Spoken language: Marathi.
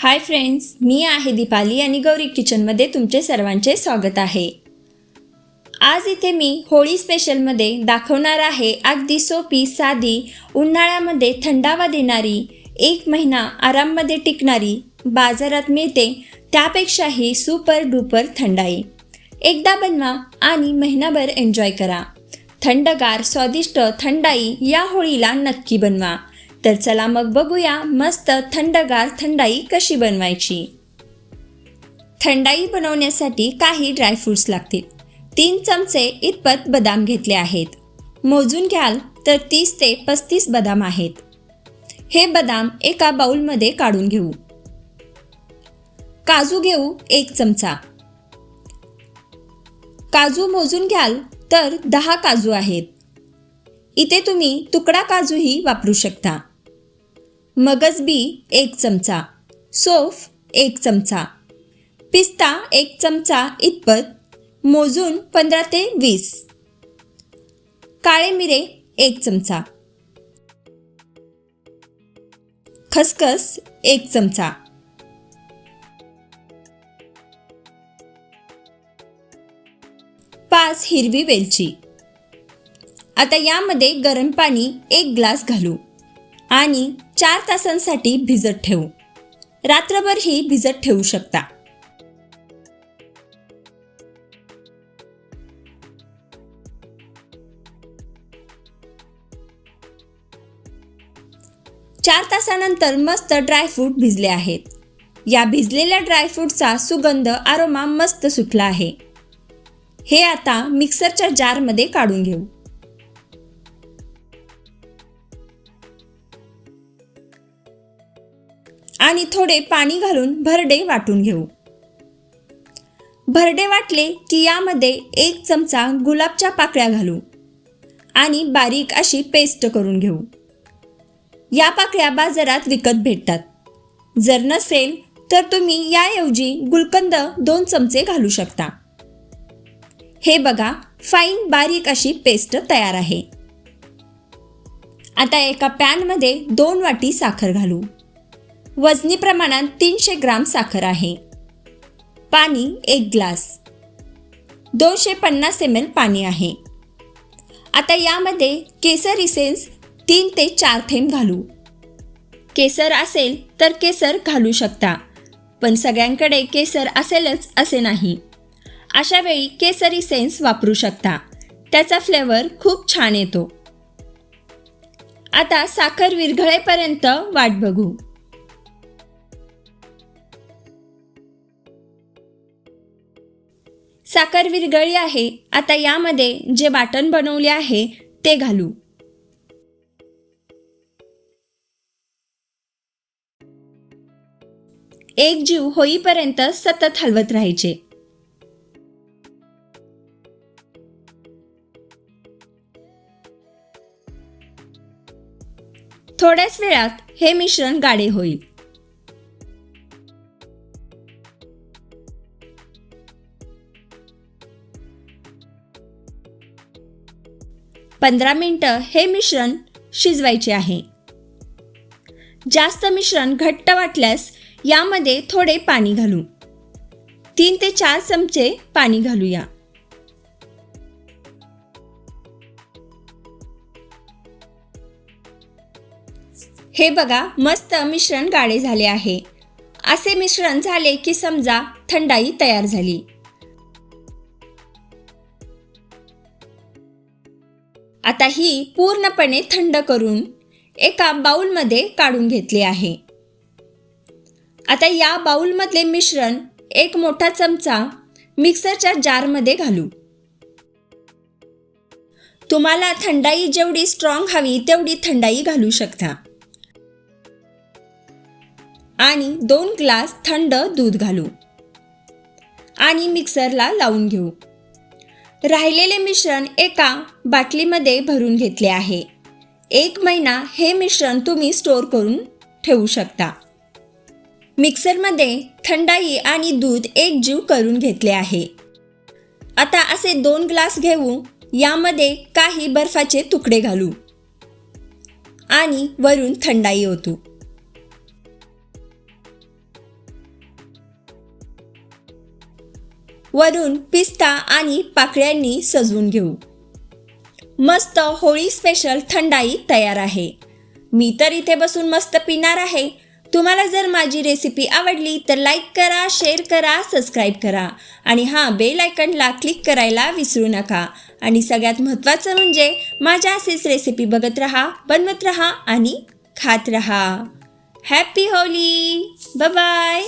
हाय फ्रेंड्स मी आहे दीपाली आणि गौरी किचनमध्ये तुमचे सर्वांचे स्वागत आहे. आज इथे मी होळी स्पेशलमध्ये दाखवणार आहे अगदी सोपी साधी उन्हाळ्यामध्ये थंडावा देणारी एक महिना आराममध्ये टिकणारी बाजारात मिळते त्यापेक्षाही सुपर डुपर थंडाई. एकदा बनवा आणि महिनाभर एन्जॉय करा. थंडगार स्वादिष्ट थंडाई या होळीला नक्की बनवा. तर चला मग बघूया मस्त थंडगार थंडाई कशी बनवायची. थंडाई बनवण्यासाठी काही ड्रायफ्रूट्स लागतील. तीन चमचे इतपत बदाम घेतले आहेत. मोजून घ्याल तर तीस ते पस्तीस बदाम आहेत. हे बदाम एका बाउलमध्ये काढून घेऊ. काजू घेऊ एक चमचा. काजू मोजून घ्याल तर दहा काजू आहेत. इथे तुम्ही तुकडा काजूही वापरू शकता. मगजबी एक चमचा. सोफ एक चमचा. पिस्ता एक चमचा इतपत. मोजून पंधरा ते वीस. काळे मिरे एक चमचा. खसखस एक चमचा. पाच हिरवी वेलची. आता यामध्ये गरम पाणी एक ग्लास घालू. आणि चार तासांसाठी भिजत ठेवू. रात्रभर ही भिजत ठेवू शकता. चार तासानंतर मस्त ड्रायफ्रूट भिजले आहेत. या भिजलेल्या ड्रायफ्रूटचा सुगंध आरोमा मस्त सुटला आहे. हे आता मिक्सरच्या जारमध्ये काढून घेऊ. आणि थोडे पाणी घालून भरडे वाटून घेऊ. भरडे वाटले की यामध्ये एक चमचा गुलाबच्या पाकळ्या घालू आणि बारीक अशी पेस्ट करून घेऊ. या पाकळ्या बाजारात विकत भेटतात. जर नसेल तर तुम्ही याऐवजी गुलकंद दोन चमचे घालू शकता. हे बघा फाईन बारीक अशी पेस्ट तयार आहे. आता एका पॅनमध्ये दोन वाटी साखर घालू. वजनी प्रमाणात तीनशे ग्राम साखर आहे. पाणी एक ग्लास. दोनशे पन्नास एम एल पाणी आहे. आता यामध्ये केसर इसेन्स तीन ते चार थेंब घालू. केसर असेल तर केसर घालू शकता पण सगळ्यांकडे केसर असेलच असे नाही. अशा वेळी केसरी सेन्स वापरू शकता. त्याचा फ्लेवर खूप छान येतो. आता साखर विरघळेपर्यंत वाट बघू. साखर विरघळली आहे. आता यामध्ये जे बाटण बनवले आहे ते घालू. एक जीव होईपर्यंत सतत हलवत राहायचे. थोड्याच वेळात हे मिश्रण गाडे होईल. पंधरा मिनटं हे मिश्रण शिजवायचे आहे. जास्त मिश्रण घट्ट वाटल्यास यामध्ये थोडे पाणी घालू. तीन ते चार चमचे पाणी घालूया. हे बघा मस्त मिश्रण गाळे झाले आहे. असे मिश्रण झाले की समजा थंडाई तयार झाली. आता ही पूर्णपणे थंड करून एका बाउलमध्ये काढून घेतली आहे. आता या बाउलमधले मिश्रण एक मोठा चमचा मिक्सरच्या जारमध्ये घालू. तुम्हाला थंडाई जेवढी स्ट्रॉंग हवी तेवढी थंडाई घालू शकता. आणि दोन ग्लास थंड दूध घालू. आणि मिक्सरला लावून घेऊ. राहिलेले मिश्रण एका बाटलीमध्ये भरून घेतले आहे. एक महिना हे मिश्रण तुम्ही स्टोअर करून ठेवू शकता. मिक्सरमध्ये थंडाई आणि दूध एक जीव करून घेतले आहे. आता असे दोन ग्लास घेऊ यामध्ये काही बर्फाचे तुकडे घालू. आणि वरून थंडाई होतो वरून पिस्ता आणि पाकळ्यांनी सजवून घेऊ. मस्त होळी स्पेशल थंडाई तयार आहे. मी तर इथे बसून मस्त पिणार आहे. तुम्हाला जर माझी रेसिपी आवडली तर लाईक करा शेअर करा सबस्क्राईब करा. आणि हां बेल आयकनला क्लिक करायला विसरू नका. आणि सगळ्यात महत्त्वाचं म्हणजे माझ्या असेच रेसिपी बघत राहा बनवत राहा आणि खात राहा. Happy Holy bye